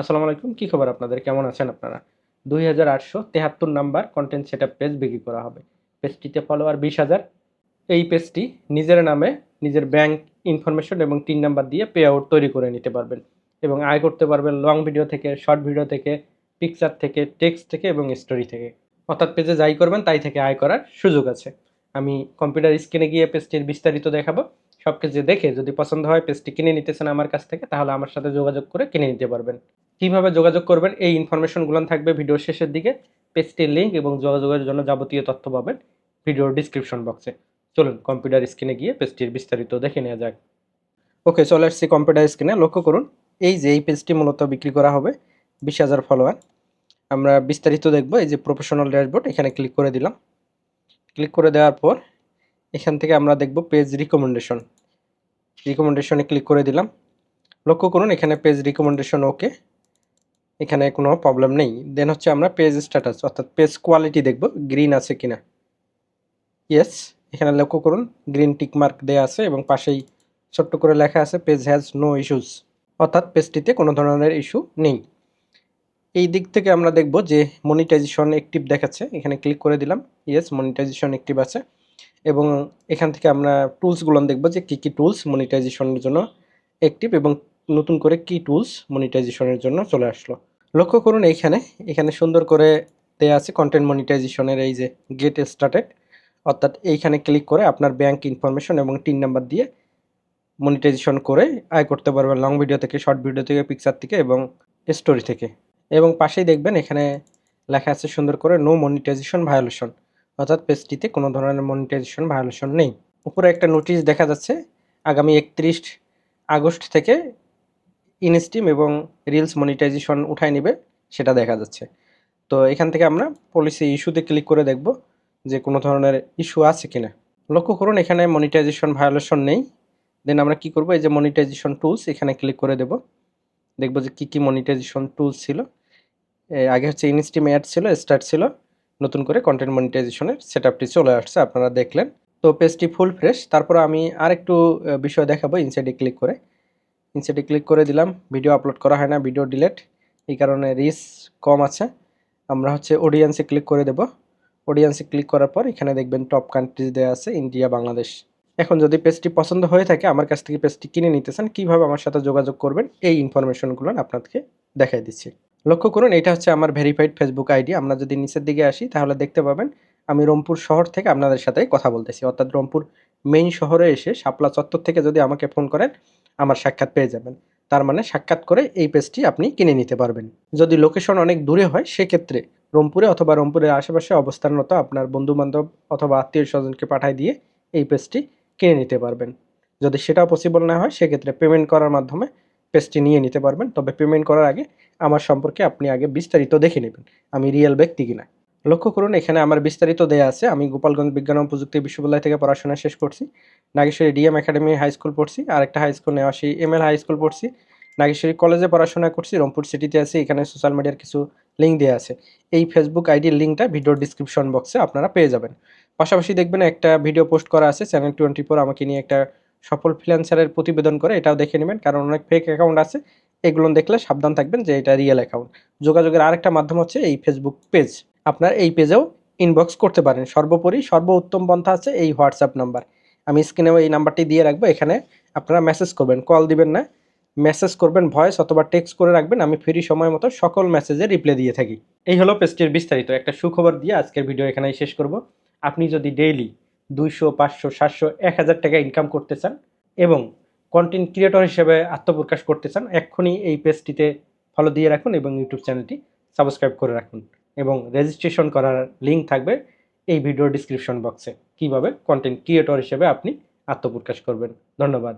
আসসালামু আলাইকুম, কী খবর আপনাদের? কেমন আছেন আপনারা? দুই হাজার আটশো তেহাত্তর নাম্বার কন্টেন্ট সেট পেজ বিক্রি করা হবে। পেজটিতে ফলোয়ার বিশ হাজার। এই পেজটি নিজের নামে নিজের ব্যাংক ইনফরমেশন এবং তিন নাম্বার দিয়ে পে আউট তৈরি করে নিতে পারবেন এবং আয় করতে পারবেন লং ভিডিও থেকে শর্ট ভিডিও থেকে পিকচার থেকে টেক্সট থেকে এবং স্টোরি থেকে। অর্থাৎ পেজে যাই করবেন, তাই থেকে আয় করার সুযোগ আছে। আমি কম্পিউটার স্ক্রিনে গিয়ে পেজটির বিস্তারিত দেখাবো। সব কিছু দেখে যদি পছন্দ হয় পেজটি কিনে নিতেছেন আমার কাছ থেকে, তাহলে আমার সাথে যোগাযোগ করে কিনে নিতে পারবেন। কীভাবে যোগাযোগ করবেন? এই ইনফরমেশনগুলো থাকবে ভিডিওর শেষের দিকে। পেজটির লিঙ্ক এবং যোগাযোগের জন্য যাবতীয় তথ্য পাবেন ভিডিওর ডিসক্রিপশন বক্সে চলুন কম্পিউটার স্ক্রিনে গিয়ে পেজটির বিস্তারিত দেখে নেওয়া যাক। ওকে, চলে আসছি কম্পিউটার স্ক্রিনে লক্ষ্য করুন, এই যে এই পেজটি মূলত বিক্রি করা হবে, বিশ হাজার ফলোয়ার আমরা বিস্তারিত দেখব, এই যে প্রফেশনাল ড্যাশবোর্ড এখানে ক্লিক করে দিলাম। ক্লিক করে দেওয়ার পর এখান থেকে আমরা দেখব পেজ রিকমেন্ডেশন রিকমেন্ডেশনে ক্লিক করে দিলাম। লক্ষ্য করুন, এখানে পেজ রিকমেন্ডেশন ওকে এখানে কোনো প্রবলেম নেই। দেন হচ্ছে আমরা পেজ স্ট্যাটাস অর্থাৎ পেজ কোয়ালিটি দেখব গ্রিন আছে কিনা। ইয়েস এখানে লক্ষ্য করুন গ্রিন টিক মার্ক দেওয়া আছে এবং পাশেই ছোট্ট করে লেখা আছে পেজ হ্যাজ নো ইস্যুস অর্থাৎ পেজটিতে কোনো ধরনের ইস্যু নেই। এই দিক থেকে আমরা দেখব যে মনিটাইজেশন অ্যাক্টিভ দেখাচ্ছে। এখানে ক্লিক করে দিলাম ইয়েস মনিটাইজেশন অ্যাক্টিভ আছে। এবং এখান থেকে আমরা টুলসগুলো দেখব যে কী কী টুলস মনিটাইজেশনের জন্য অ্যাক্টিভ এবং নতুন করে কি টুলস মনিটাইজেশনের জন্য চলে আসলো। লক্ষ্য করুন এইখানে, এখানে সুন্দর করে দেয়া আছে কন্টেন্ট মনিটাইজেশনের এই যে গেট স্টার্টেড অর্থাৎ এইখানে ক্লিক করে আপনার ব্যাংক ইনফরমেশন এবং টিন নাম্বার দিয়ে মনিটাইজেশন করে আয় করতে পারবেন লং ভিডিও থেকে শর্ট ভিডিও থেকে পিকচার থেকে এবং স্টোরি থেকে। এবং পাশেই দেখবেন এখানে লেখা আছে সুন্দর করে নো মনিটাইজেশন ভায়োলেশন অর্থাৎ পেজটিতে কোনো ধরনের মনিটাইজেশন ভায়োলেশন নেই। উপরে একটা নোটিশ দেখা যাচ্ছে, আগামী একত্রিশ আগস্ট থেকে ইনস্টিম এবং রিলস মনিটাইজেশন উঠায় নেবে, সেটা দেখা যাচ্ছে। তো এখান থেকে আমরা পলিসি ইস্যুতে ক্লিক করে দেখব যে কোনো ধরনের ইস্যু আছে কিনা। লক্ষ্য করুন, এখানে মনিটাইজেশন ভায়োলেশন নেই। দেন আমরা কি করব? এই যে মনিটাইজেশন টুলস এখানে ক্লিক করে দেব। দেখব যে কি কি মনিটাইজেশন টুলস ছিল। আগে হচ্ছে ইনস্টিম অ্যাড ছিল স্টার্ট ছিল। নতুন করে কন্টেন্ট মনিটাইজেশনের সেট আপটি চলে আসছে আপনারা দেখলেন। তো পেজটি ফুল ফ্রেশ তারপর আমি আরেকটু আহ, বিষয় দেখাবো ইনসাইডে ক্লিক করে। ইনসাইডে ক্লিক করে দিলাম ভিডিও আপলোড করা হয় না ভিডিও ডিলেট এই কারণে রিস কম আছে। আমরা হচ্ছে অডিয়েন্সে ক্লিক করে দেব। অডিয়েন্সে ক্লিক করার পর এখানে দেখবেন টপ কান্ট্রিজ দেওয়া আছে ইন্ডিয়া বাংলাদেশ এখন যদি পেজটি পছন্দ হয়ে থাকে আমার কাছ থেকে পেজটি কিনে নিতে চান কীভাবে আমার সাথে যোগাযোগ করবেন এই ইনফরমেশনগুলো আপনাদেরকে দেখাই দিচ্ছি। লক্ষ্য করুন, এটা হচ্ছে আমার ভেরিফাইড ফেসবুক আইডি আমরা যদি নিচের দিকে আসি, তাহলে দেখতে পাবেন আমি রংপুর শহর থেকে আপনাদের সাথে কথা বলতেছি। অর্থাৎ রংপুর মেইন শহরে এসে শাপলা চত্বর থেকে যদি আমাকে ফোন করেন, আমার সাক্ষাৎ পেয়ে যাবেন। তার মানে সাক্ষাৎ করে এই পেজটি আপনি কিনে নিতে পারবেন। যদি লোকেশন অনেক দূরে হয়, সেক্ষেত্রে রংপুরে অথবা রংপুরের আশেপাশে অবস্থানরত আপনার বন্ধুবান্ধব অথবা আত্মীয় স্বজনকে পাঠায় দিয়ে এই পেজটি কিনে নিতে পারবেন। যদি সেটাও পসিবল না হয়, সেক্ষেত্রে পেমেন্ট করার মাধ্যমে পেজটি নিয়ে নিতে পারবেন। তবে পেমেন্ট করার আগে আমার সম্পর্কে আপনি আগে বিস্তারিত দেখে নেবেন, আমি রিয়েল ব্যক্তি কিনা। লক্ষ্য করুন, এখানে আমার বিস্তারিত দেয়া আছে। আমি গোপালগঞ্জ বিজ্ঞান ও প্রযুক্তি বিশ্ববিদ্যালয় থেকে পড়াশোনা শেষ করছি। Nageshwari DM academy high school পড়ছি। আর একটা হাই স্কুল নেওয়া নেওয়াশি এম এল হাই স্কুল পড়ছি। নাগেশ্বরী কলেজে পড়াশোনা করছি। রংপুর সিটিতে আছি। এখানে সোশ্যাল মিডিয়ার কিছু লিঙ্ক দেওয়া আছে। এই ফেসবুক আইডির লিঙ্কটা ভিডিওর ডিসক্রিপশন বক্সে আপনারা পেয়ে যাবেন। পাশাপাশি দেখবেন একটা ভিডিও পোস্ট করা আছে। চ্যানেল টোয়েন্টি ফোর আমাকে নিয়ে একটা সফল ফ্রিল্যান্সারের প্রতিবেদন করে এটাও দেখে নেবেন। কারণ অনেক ফেক অ্যাকাউন্ট আছে, এগুলো দেখলে সাবধান থাকবেন যে এটা রিয়েল অ্যাকাউন্ট যোগাযোগের আরেকটা মাধ্যম হচ্ছে এই ফেসবুক পেজ আপনার এই পেজেও ইনবক্স করতে পারেন। সর্বোপরি সর্বোত্তম পন্থা আছে এই হোয়াটসঅ্যাপ নাম্বার আমি স্ক্রিনেও এই নাম্বারটি দিয়ে রাখব। এখানে আপনারা মেসেজ করবেন কল দিবেন না। মেসেজ করবেন ভয়েস অথবা টেক্সট করে রাখবেন। আমি ফ্রি সময় মতো সকল মেসেজে রিপ্লাই দিয়ে থাকি। এই হলো পেজটির বিস্তারিত। একটা সুখবর দিয়ে আজকের ভিডিও এখানেই শেষ করব। আপনি যদি ডেইলি দুইশো, পাঁচশো, সাতশো, এক হাজার টাকা ইনকাম করতে চান এবং কন্টেন্ট ক্রিয়েটর হিসেবে আত্মপ্রকাশ করতে চান এক্ষুনি এই পেজটিতে ফলো দিয়ে রাখুন এবং ইউটিউব চ্যানেলটি সাবস্ক্রাইব করে রাখুন এবং রেজিস্ট্রেশন করার লিঙ্ক থাকবে এই ভিডিও ডিসক্রিপশন বক্সে কীভাবে কন্টেন্ট ক্রিয়েটর হিসেবে আপনি আত্মপ্রকাশ করবেন? ধন্যবাদ।